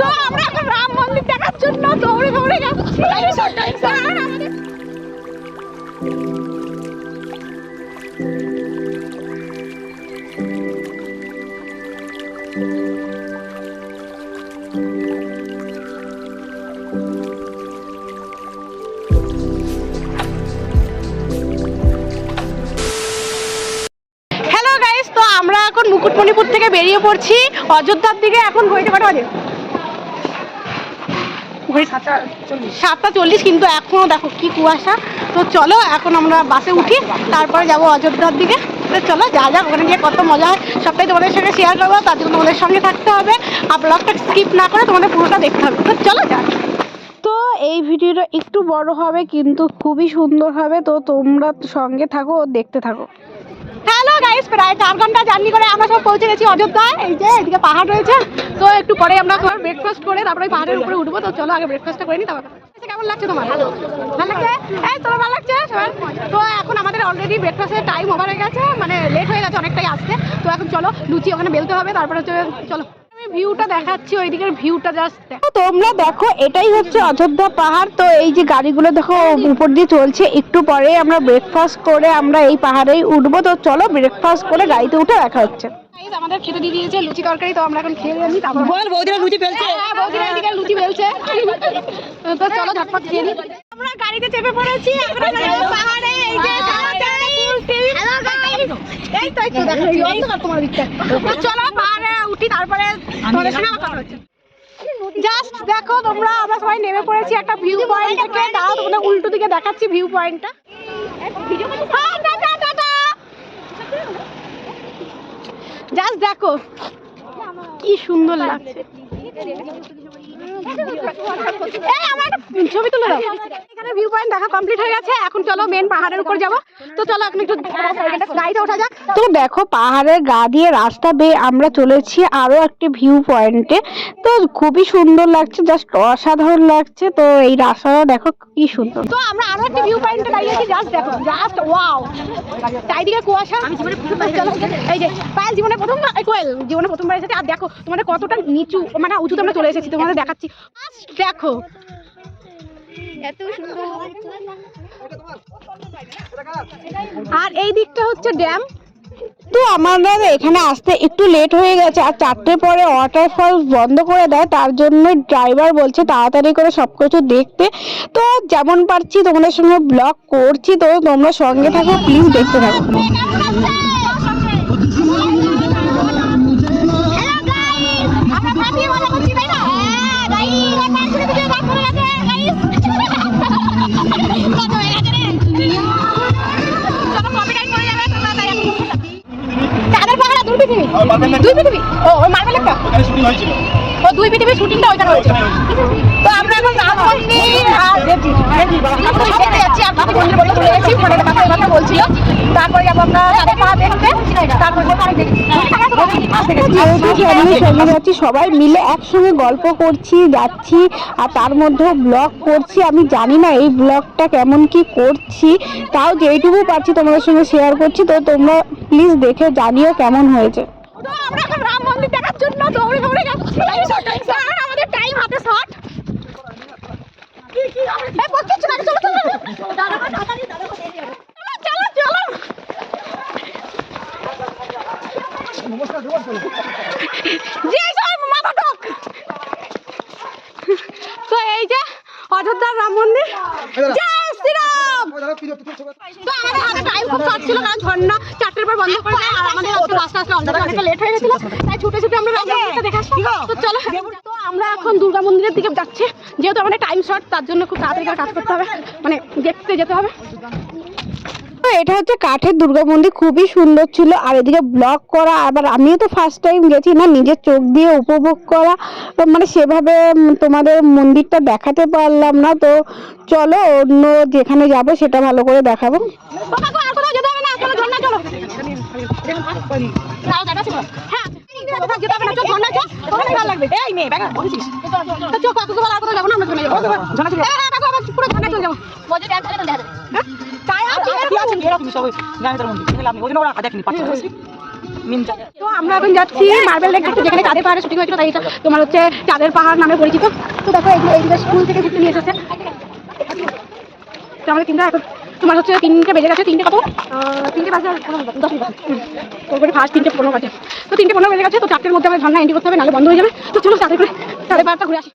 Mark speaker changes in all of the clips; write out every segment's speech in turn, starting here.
Speaker 1: তো আমরা এখন রাম মন্দির দেখার জন্য দৌড়ে দৌড়ে যাচ্ছি। হ্যালো গাইস তো আমরা এখন মুকুটমণিপুর থেকে বেরিয়ে পড়ছি। অযোধ্যার দিকে এখন ঘড়িতে কটা বাজে? সাতটা চল্লিশ। কিন্তু এখনও দেখো কি কুয়াশা। তো চলো এখন আমরা বাসে উঠি তারপরে যাব অযোধ্যার দিকে। তো চলো যা যাক ওখানে গিয়ে কত মজা হয়। সবটাই তোমাদের সঙ্গে শেয়ার করব তার জন্য তোমাদের সঙ্গে থাকতে হবে। আর ব্লগটা স্কিপ না করে তোমাদের পুরোটা দেখতে হবে। তো চলো যাক। তো এই ভিডিওটা একটু বড় হবে কিন্তু খুবই সুন্দর হবে। তো তোমরা সঙ্গে থাকো দেখতে থাকো। গাইস প্রায় চার ঘণ্টা জার্নি করে আমরা সব পৌঁছে গেছি অযোধ্যা এই যে, এদিকে পাহাড় রয়েছে। তো একটু পরে আমরা ব্রেকফাস্ট করে তারপরে পাহাড়ের উপরে উঠবো। তো চলো আগে ব্রেকফাস্টটা করে নি, তারপর কেমন লাগছে তোমার? ভালো। লাগছে? এই, তোমার ভালো লাগছে? সবার? তো এখন আমাদের অলরেডি ব্রেকফাস্টের টাইম ওভার হয়ে গেছে। মানে লেট হয়ে গেছে, অনেকটাই আসতে তো এখন চলো, লুচি ওখানে বেলতে হবে। তারপরে হচ্ছে, চলো। ভিউটা দেখাচ্ছি ওই দিকের ভিউটা জাস্ট তোমরা দেখো এটাই হচ্ছে অযোধ্যা পাহাড়। তো এই যে গাড়িগুলো দেখো উপর দিয়ে চলছে একটু পরে আমরা ব্রেকফাস্ট করে আমরা এই পাহাড়েই উঠবো। তো চলো ব্রেকফাস্ট করে গাড়িতে উঠে দেখা হচ্ছে। আমাদের খেতে দিয়ে দিয়েছে লুচি তরকারি তো আমরা এখন খেয়ে নিই তারপর
Speaker 2: বল বৌদিরা লুচি ফেলছে।
Speaker 1: হ্যাঁ, বৌদিরা এদিকে লুচি বেলছে তো চলো ঝটপট খেয়ে নিই। আমরা গাড়িতে চেপে পড়েছি আমরা পাহাড়ে এই যে চলো তারপরে জাস্ট দেখো তোমরা, আমরা সবাই নেমে পড়েছি একটা ভিউ পয়েন্ট দাঁড়াও, তোমাদের উল্টো দিকে দেখাচ্ছি ভিউ পয়েন্টটা টাটা টাটা জাস্ট দেখো, কি সুন্দর লাগছে। এই, আমার ছবি তুলে দাও। এখানে ভিউ পয়েন্ট দেখা কমপ্লিট হয়ে গেছে। এখন চলো মেন পাহাড়ের উপর যাব। তো চলো এখন একটু গাড়িতে ওঠা যাক। তো দেখো পাহাড়ের গা দিয়ে রাস্তা বেয়ে আমরা চলেছি আরও একটি ভিউ পয়েন্টে তো খুবই সুন্দর লাগছে জাস্ট অসাধারণ লাগছে। তো এই রাস্তাটা দেখো কি সুন্দর। তো আমরা আরও একটি ভিউ পয়েন্টে দাঁড়িয়েছি জাস্ট দেখো জাস্ট ওয়াও চারিদিকে কুয়াশা। চলো এই যে পায়েল জীবনে প্রথম এই কোয়েল জীবনে প্রথমবার এসেছে। আর দেখো তোমাদের কতটা নিচু মানে উঁচুতে আমরা চলে এসেছি তোমাদের দেখাচ্ছি। দেখো। এত সুন্দর। আর এই দিকটা হচ্ছে ড্যাম। তো আমাদের এখানে আসতে একটু লেট হয়ে গেছে আর চারটে পরে ওয়াটারফল বন্ধ করে দেয় তার জন্য ড্রাইভার বলছে তাড়াতাড়ি করে সব কিছু দেখতে। তো যেমন পারছি তোমাদের সঙ্গে ব্লগ করছি তো তোমরা সঙ্গে থাকো প্লিজ দেখতে থাকো। দুই পৃথিবী দুই পৃথিবী ও ওই
Speaker 3: ওখানে শুটিং হয়েছিল।
Speaker 1: ও দুই পৃথিবীর শুটিংটা ওইখানে হয়েছে। তো আমরা এখন রাম মন্দির আর দেখতে যাচ্ছি আর বাবা মন্দির বলে চলে গেছি ওখানে কথা কথা বলছিল। তারপরে যাব আমরা চাঁদের পাহাড় দেখতে। তারপরে যেহেতু ফ্যামিলি সঙ্গে যাচ্ছি সবাই মিলে একসঙ্গে গল্প করছি যাচ্ছি আর তার মধ্যেও ব্লগ করছি। আমি জানি না এই ব্লগটা কেমন কি করছি তাও যেইটুকু পারছি তোমাদের সঙ্গে শেয়ার করছি। তো তোমরা প্লিজ দেখে জানিও কেমন হয়েছে। তো আমরা এখন রাম মন্দির দেখার জন্য দৌড়ে দৌড়ে যাচ্ছি। আমাদের টাইম হাতে শর্ট কি কি আমরা কিছু না, চলো, চলো। চলো, চলো। জি, সব মাথা ঠোক। তো এই যে অযোধ্যার রাম মন্দির জয় শ্রীরাম তো আমাদের হাতে টাইম খুব শর্ট ছিল কারণ ঝর্ণা চারটের পর বন্ধ করে দেয় আর আমাদের অত রাস্তা আসলে অলরেডি অনেকটা লেট হয়ে গেছিল তাই ছুটে ছুটে আমরা রাম মন্দিরটা দেখে আসলাম তো চলো তো আমরা এখন দুর্গা মন্দিরের দিকে যাচ্ছি যেহেতু আমাদের টাইম শর্ট তার জন্য খুব তাড়াতাড়ি করে কাজ করতে হবে। মানে দেখতে যেতে হবে। তো এটা হচ্ছে কাঠের দুর্গা মন্দির খুবই সুন্দর ছিল। আর এদিকে ব্লগ করা আবার আমিও তো ফার্স্ট টাইম গেছি না নিজের চোখ দিয়ে উপভোগ করা। মানে সেভাবে তোমাদের মন্দিরটা দেখাতে পারলাম না। তো চলো অন্য যেখানে যাব সেটা ভালো করে দেখাবো। হ্যাঁ তো আমরা এখন যাচ্ছি মার্বেল লেক যেখানে চাঁদের পাহাড়ে শুটিং হয়েছিল তাই তোমার হচ্ছে চাঁদের পাহাড় নামে পরিচিত তো দেখো এই এইদিকে স্কুল থেকে ঘুরতে নিয়ে এসেছে তো আমাদের এখন তোমার হচ্ছে তিনটে বেজে গেছে, তিনটে কত? তিনটে বাজে দশ মিনিট তোর করে ফার্স্ট তিনটে পনেরো বাজে। তো তিনটে পনেরো বেজে গেছে, তো চারটের মধ্যে আমার ঝর্ণা এন্ট্রি করতে হবে, নাহলে বন্ধ হয়ে যাবে। তো চলো চাঁদের করে সাড়ে বারোটা ঘুরে আসি।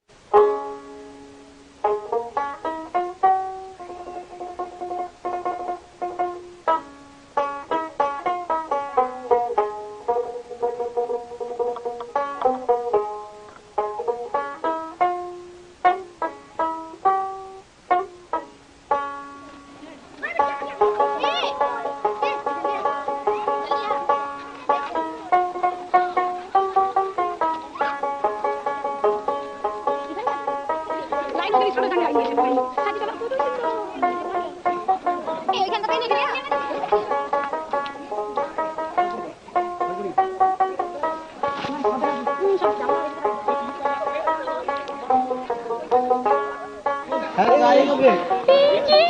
Speaker 3: এই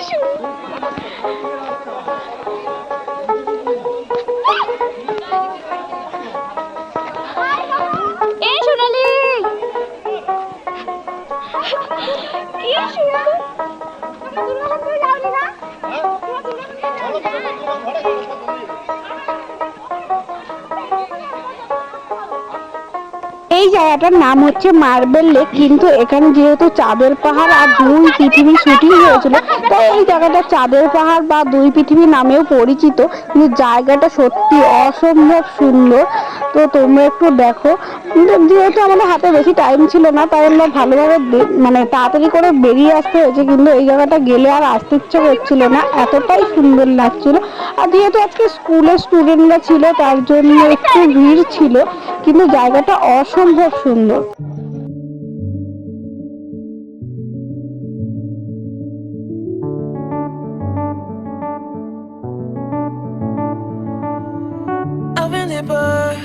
Speaker 1: জায়গাটার নাম হচ্ছে মার্বেল লেক, কিন্তু এখানে যেহেতু চাঁদের পাহাড় আর দুই পৃথিবী শুটিং হয়েছিল, তাই এই জায়গাটা চাঁদের পাহাড় বা দুই পৃথিবী নামেও পরিচিত। কিন্তু জায়গাটা সত্যি অসম্ভব সুন্দর। তো তোমরা একটু দেখো। যেহেতু আমাদের হাতে বেশি টাইম ছিল না, তাই আমরা ভালোভাবে মানে তাড়াতাড়ি করে বেরিয়ে আসতে হয়েছে, কিন্তু এই জায়গাটা গেলে আর আসতে ইচ্ছে করছিল না। এতটাই সুন্দর লাগছিল। আর যেহেতু আজকে স্কুলের স্টুডেন্টরা ছিল, তার জন্য একটু ভিড় ছিল, কিন্তু জায়গাটা অসম্ভব সুন্দর
Speaker 4: I've been hit by,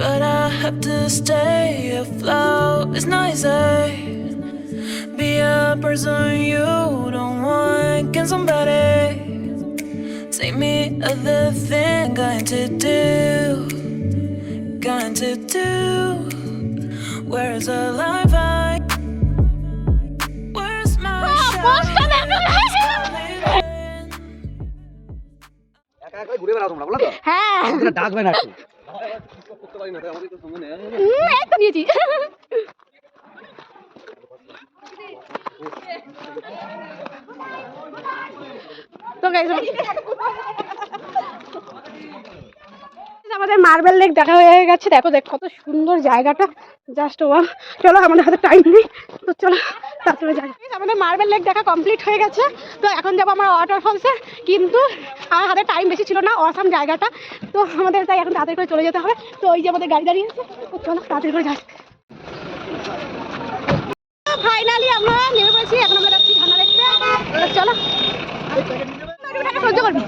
Speaker 4: but I have to stay afloat. It's not easy. Be a person you don't want. Can somebody take me other thing? Going to do, going to do. Where's the life I? Where's my?
Speaker 5: একা একাই ঘুরে বেড়াও তোমরা বলো তো
Speaker 1: হ্যাঁ
Speaker 5: ডাকবে না একটু
Speaker 1: উম, এই তো নিয়েছি তো guys, আমাদের মার্বেল লেক দেখা হয়ে গেছে। দেখো, দেখ, কত সুন্দর জায়গাটা। জাস্ট ওয়া চলো, আমাদের হাতে টাইম নেই। তো চলো, তারপরে যাই। আমাদের মার্বেল লেক দেখা কমপ্লিট হয়ে গেছে। তো এখন যাব আমরা ওয়াটার ফলসে কিন্তু আমার হাতে টাইম বেশি ছিল না অসাম জায়গাটা। তো আমাদের তাই এখন তাড়াতাড়ি করে চলে যেতে হবে। তো ওই যে আমাদের গাড়ি দাঁড়িয়ে আছে তো চলো, তাড়াতাড়ি করে যাই। ফাইনালি আমরা নেমে পড়েছি। এখন আমরা যাচ্ছি ঝর্ণা দেখতে চলো। সহ্য করবি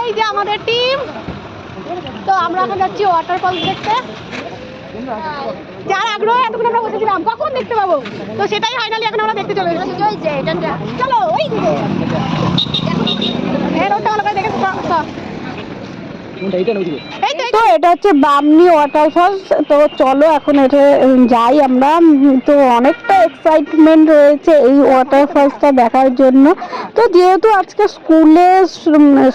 Speaker 1: এই যে আমাদের টিম। তো আমরা এখন যাচ্ছি ওয়াটারফল দেখতে। যার আগ্রহ এতক্ষণ আমরা বসেছিলাম কখন দেখতে পাবো? তো সেটাই ফাইনালি এখন আমরা দেখতে চলে এসেছি। চলো ওই দিকে। ভালো করে দেখে তো এটা হচ্ছে বামনি ওয়াটারফলস তো চলো এখন এটা যাই আমরা। তো অনেকটা এক্সাইটমেন্ট রয়েছে এই ওয়াটারফলসটা দেখার জন্য। তো যেহেতু আজকে স্কুলে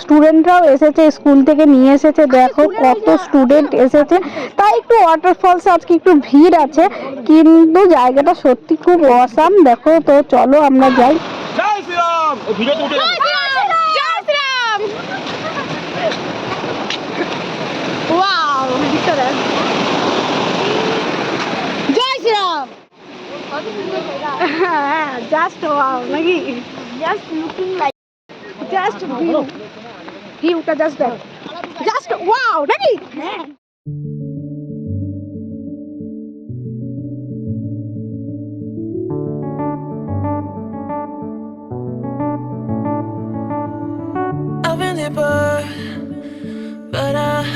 Speaker 1: স্টুডেন্টরাও এসেছে স্কুল থেকে নিয়ে এসেছে। দেখো কত স্টুডেন্ট এসেছে। তাই একটু ওয়াটারফলস আজকে একটু ভিড় আছে। কিন্তু জায়গাটা সত্যি খুব অসাম দেখো তো চলো আমরা যাই।
Speaker 5: জয় শ্রীরাম! ভিডিওতে উঠে
Speaker 1: জয় শ্রীরাম ওয়াও দিকটা দেখ জয় শ্রীরাম হ্যাঁ জাস্ট ওয়াও নাকি just looking like just view ভিউটা জাস্ট দেখ জাস্ট ওয়াও নাকি হ্যাঁ
Speaker 4: I've been hit by, but I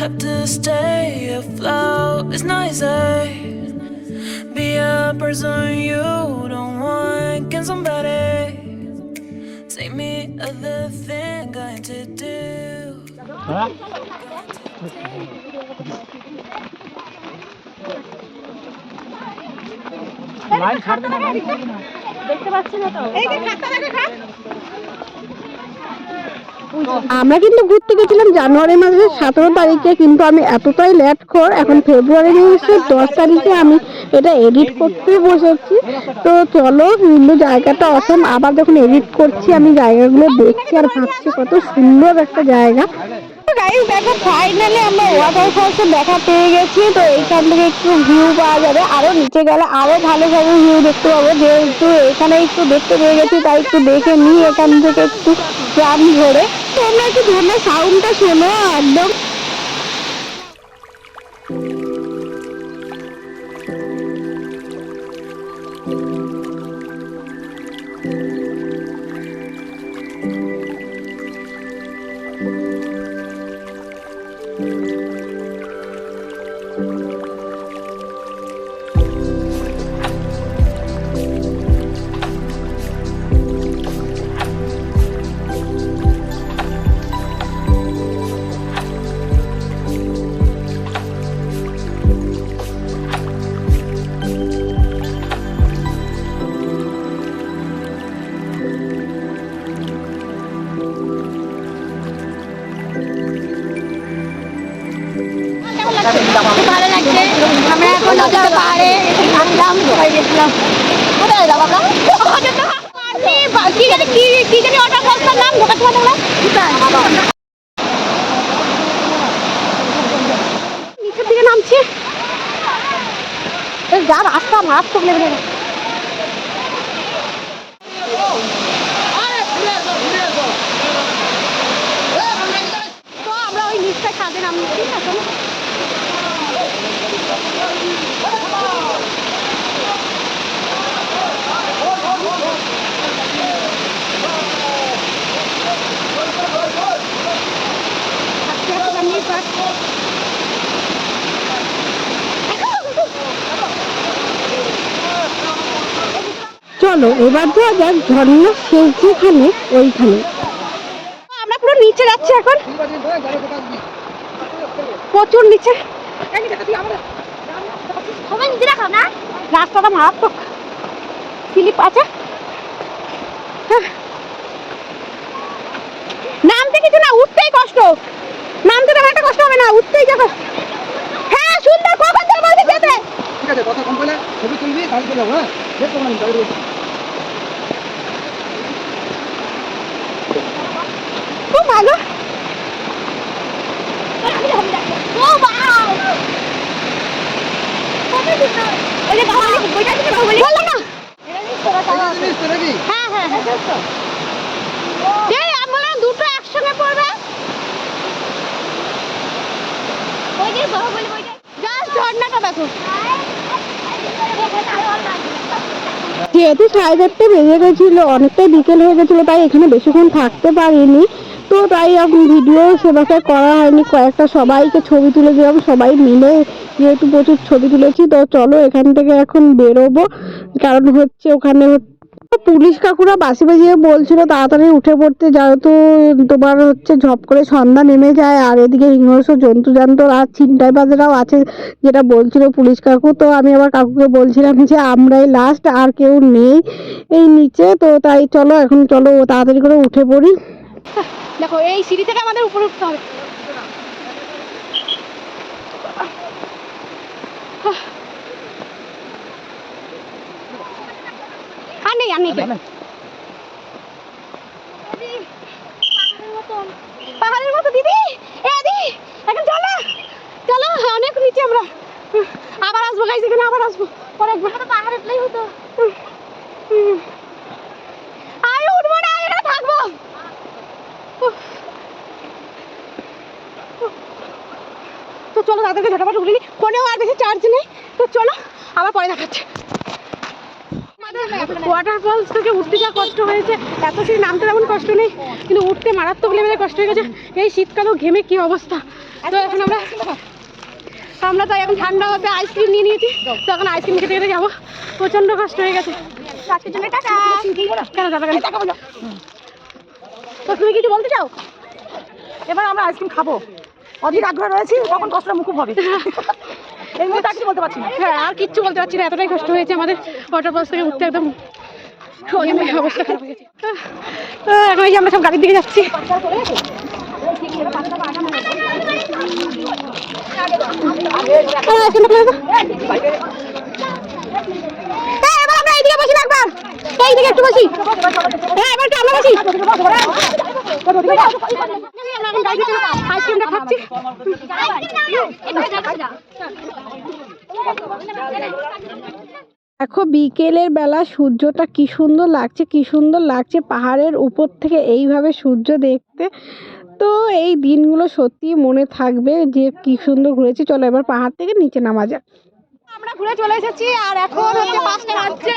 Speaker 4: have to stay afloat. It's not easy. Be a person you don't want. Can somebody take me other thing going to do?
Speaker 1: দেখতে পাচ্ছি না তো
Speaker 6: আমরা কিন্তু ঘুরতে গেছিলাম জানুয়ারি মাসের সতেরো তারিখে, কিন্তু আমি এতটাই লেট কর এখন ফেব্রুয়ারি মাসের দশ তারিখে আমি এটা এডিট করতে বসেছি। তো চলো, কিন্তু জায়গাটা অসম আবার যখন এডিট করছি, আমি জায়গাগুলো দেখছি আর ভাবছি কত সুন্দর একটা জায়গা। গাইস দেখো ফাইনালি আমরা ওয়াটার ফলসে দেখা পেয়ে গেছি। তো এইখান থেকে একটু ভিউ পাওয়া যাবে। আরও নিচে গেলে আরও ভালোভাবে ভিউ দেখতে পাবো। যেহেতু এখানে একটু দেখতে পেয়ে গেছি, তাই একটু দেখে নিই এখান থেকে একটু প্রাণ ধরে তোমরা একটু ধরলে সাউন্ডটা শোনো, একদম।
Speaker 1: খুব সবাই গেছিলাম কোথায় যাব কি জানি, কি কি জানি নাম
Speaker 6: নিচের দিকে নামছি। যা রাস্তা, মারাত্মক লেভেলে আমরা ওই নিচটা কাজে নামছি, এখন আস্তে আস্তে নামিয়ে পাঠ চলো এবার যাওয়া যাক ঝর্ণা শেষ যেখানে ওইখানে। আমরা পুরো নিচে যাচ্ছি এখন। প্রচুর নিচে। রাস্তাটা মারাত্মক। স্লিপ আছে। হ্যাঁ। নামতে কিছু না উঠতেই কষ্ট। নামতে তেমন একটা কষ্ট হবে না উঠতেই যা কষ্ট হ্যাঁ সুন্দর কখন থেকে বলছি যেতে?
Speaker 5: ঠিক আছে কথা কম বলে ছবি তুলবি চলে হ্যাঁ দেখো না গাড়ি রয়েছে
Speaker 6: খুব ভালো
Speaker 1: ও বাও কত সুন্দর ওই যে বাহুবলি বইটা থেকে বাহুবলি
Speaker 6: বললাম না
Speaker 5: জিনিস তো নাকি
Speaker 6: হ্যাঁ হ্যাঁ এই আমরা দুটো একসঙ্গে পড়বে
Speaker 1: ওই যে বাহুবলি বইটা
Speaker 6: জাস্ট ঝর্ণাটা দেখো যেহেতু সাড়ে চারটে বেজে গেছিল, অনেকটাই বিকেল হয়ে গেছিল, তাই এখানে বেশিক্ষণ থাকতে পারিনি। তো তাই এখন ভিডিও সেভাবে করা হয়নি। কয়েকটা সবাইকে ছবি তুলে দিলাম, সবাই মিলে যেহেতু প্রচুর ছবি তুলেছি, তো চলো এখান থেকে এখন বেরোবো। কারণ হচ্ছে ওখানে পুলিশ কাকুরা বাসি বাজিয়ে বলছিল তাড়াতাড়ি উঠে পড়তে, যেহেতু তোমার হচ্ছে ঝপ করে সন্ধ্যা নেমে যায়, আর এদিকে হিংস্র জন্তু জান্তর আর ছিনটাই বাজেরাও আছে যেটা বলছিল পুলিশ কাকু। তো আমি আবার কাকুকে বলছিলাম যে, আমরাই লাস্ট আর কেউ নেই এই নিচে। তো তাই চলো, এখন চলো তাড়াতাড়ি করে উঠে পড়ি। দেখো, এই সিঁড়ি থেকে আমাদের উপরে উঠতে হবে। আর নেই আর নেই পাহাড়ের মতো দিদি। এ দিদি এখন চলো। চলো অনেক নিচে আমরা। আবার আসব গাইজ এখানে আবার আসব। পরে একবার।
Speaker 1: পাহাড় উঠলেই হতো।
Speaker 6: আমি উঠবো না এখানে থাকব। তো চলো তাদেরকে ঝটাপট উঠে নিই। ফোনেও আর বেশি চার্জ নেই। তো চলো আবার পরে দেখাচ্ছে। ওয়াটার ফলস থেকে উঠতে যা কষ্ট হয়েছে এত সেই নামতে তেমন কষ্ট নেই। কিন্তু উঠতে মারাত্মক লেভেলে কষ্ট হয়ে গেছে। এই শীতকালেও ঘেমে কি অবস্থা? তো এখন আমরা আমরা তাই এখন ঠান্ডা হতে আইসক্রিম নিয়ে নিয়েছি। তো এখন আইসক্রিম খেতে খেতে যাব। প্রচণ্ড কষ্ট হয়ে গেছে। কেন টাটা। কেন তো তুমি কিছু বলতে চাও?
Speaker 3: এবার আমরা আইসক্রিম খাব। অধিক আগ্রহ রয়েছে কখন কষ্টটা মুকুব হবে। এই মুহূর্তে আর কিছু বলতে পারছি না।
Speaker 1: হ্যাঁ আর কিচ্ছু বলতে পারছি না এতটাই কষ্ট হয়েছে আমাদের ওয়াটার পার্ক থেকে উঠতে একদম। এখন এই আমরা সব গাড়ির দিকে যাচ্ছি। হ্যাঁ, এবার আমরা এইদিকে বসি একটু বসি। হ্যাঁ এবার বসি আমরা এখন গাড়িতে চলে দেখো বিকেলের বেলা সূর্যটা কি সুন্দর লাগছে কি সুন্দর লাগছে পাহাড়ের উপর থেকে এইভাবে সূর্য দেখতে। তো এই দিনগুলো সত্যি মনে থাকবে যে কি সুন্দর ঘুরেছি। চলো এবার পাহাড় থেকে নিচে নামা যাক। আমরা ঘুরে চলে এসেছি আর এখন হচ্ছে পাঁচটা বাজছে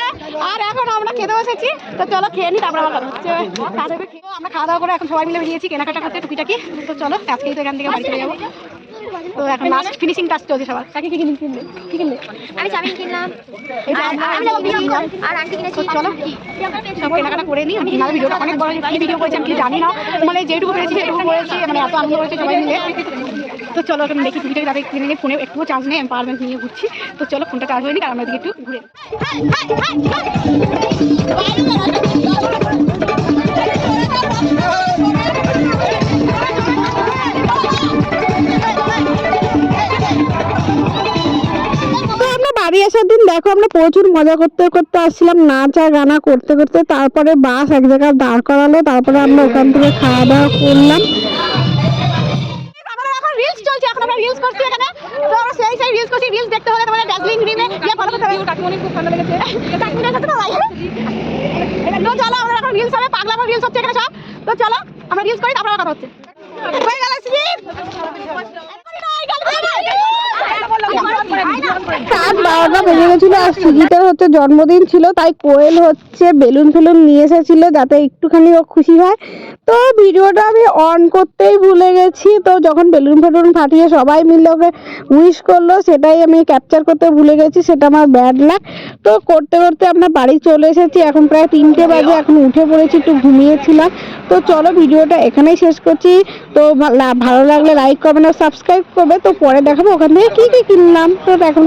Speaker 1: আর এখন আমরা খেতে বসেছি। তো চলো খেয়ে নি তারপর কথা হচ্ছে। আমরা খাওয়া দাওয়া করে এখন সবাই মিলে বেরিয়েছি কেনাকাটা করতে টুকিটাকি। তো চলো আজকেই তো এখান থেকে বাড়ি চলে যাব। তো এখন লাস্ট ফিনিশিং টাচ চলছে সবার। কাকে কি কিনলে? কিনলে কি কিনলে?
Speaker 3: আমি চাউমিন কিনলাম।
Speaker 1: আমরা।
Speaker 3: আর আন্টি কিনেছি
Speaker 1: চলো সব কেনাকাটা করে নিই আমি না ভিডিওটা অনেক বড় ভিডিও করেছি আমি কিছু জানি না। মানে যেটুকু পেরেছি সেটুকু করেছি মানে এত আনন্দ করেছি সবাই মিলে। তো চলো এখন দেখি টুকিটাকি তাদের কিনে নিয়ে ফোনে একটুও চার্জ নেই আমি নিয়ে ঘুরছি। তো চলো ফোনটা চার্জ হয়নি আমরা এদিকে একটু ঘুরে বাড়ি আসার দিন দেখো, আমরা প্রচুর মজা করতে করতে আসছিলাম, নাচা গানা করতে করতে, তারপরে বাস এক জায়গায় দাঁড় করালো, তারপরে আমরা ওখান থেকে খাওয়া দাওয়া করলাম। এখন রিলস চলছে এখন আমরা রিলস করছি এখানে। তো আমরা সেই সেই রিলস করছি রিলস দেখতে হলে তোমাদের ডার্জিলিং গ্রিনে গিয়ে ফলো করতে হবে কাকিমনি খুব ভালো লেগেছে। কাকিমনি সাথে না তো চলো আমরা এখন রিলস হবে পাগলা রিলস হচ্ছে এখানে সব। তো চলো আমরা রিলস করি তারপর কথা হচ্ছে। হয়ে গেল রাত বারোটা বেজে গেছিল, আর সুজিতের হচ্ছে জন্মদিন ছিল, তাই কোয়েল হচ্ছে বেলুন ফেলুন নিয়ে এসেছিল যাতে একটুখানি ও খুশি হয়। তো ভিডিওটা আমি অন করতেই ভুলে গেছি। তো যখন বেলুন ফেলুন ফাটিয়ে সবাই মিলে ওকে উইশ করল, সেটাই আমি ক্যাপচার করতে ভুলে গেছি, সেটা আমার ব্যাড লাগ তো করতে করতে আমরা বাড়ি চলে এসেছি, এখন প্রায় তিনটে বাজে, এখন উঠে পড়েছি, একটু ঘুমিয়েছিলাম। তো চলো ভিডিওটা এখানেই শেষ করছি। তো ভালো লাগলে লাইক করবেন আর সাবস্ক্রাইব করবে। তো পরে দেখাবো ওখান থেকে কী কী কিনলাম। তো এখন